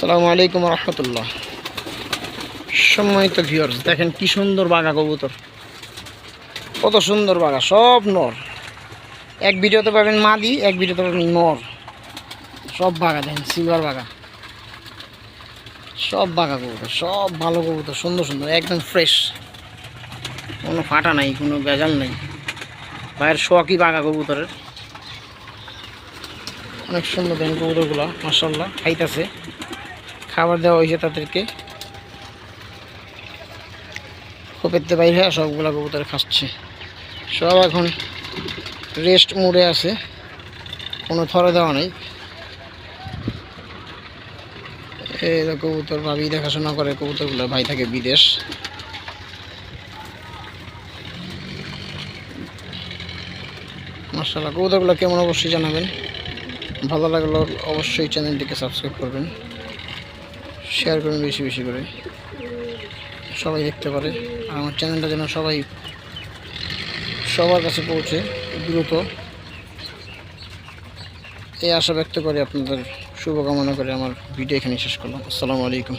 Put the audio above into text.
আসসালামু আলাইকুম রহমতুল্লাহ। সম্মানিত ভিউয়ার্স দেখেন কি সুন্দর বাঘা কবুতর। কত সুন্দর বাঘা, সব নর। এক ভিডিওতে পাবেন মাদি, এক ভিডিওতে পাবেন নর। সব বাঘা, দেখেন সিলভার বাঘা। সব বাঘা কবুতর, সব ভালো কবুতর, সুন্দর সুন্দর, একদম ফ্রেশ কোনো ফাটা নাই, কোনো ভেজাল নাই। বাইরের শখই বাঘা কবুতরের। অনেক সুন্দর দেখেন কবুতরগুলো মাসাল্লাহ খাইতেছে। খাবার দেওয়া হয়েছে তাদেরকে। খোপেরতে বাইরে সবগুলা কবুতর খাচ্ছে। সব এখন রেস্ট মোডে আছে। কোনো থরে দেওয়া নেই। এই কবুতর ভাবি দেখাশোনা করে, কবুতরগুলো ভাই থাকে বিদেশ। মার্শাল্লাহ কবুতরগুলো কেমন অবশ্যই জানাবেন। ভালো লাগলে অবশ্যই চ্যানেলটিকে সাবস্ক্রাইব করবেন। শেয়ার করবেন বেশি বেশি করে। সবাই দেখতে পারে। আর আমার চ্যানেলটা যেন সবাই সবার কাছে পৌঁছে, দ্রুত। এই আশা ব্যক্ত করে আপনাদের শুভকামনা করে আমার ভিডিও এখানে শেষ করলাম। আসসালামু আলাইকুম।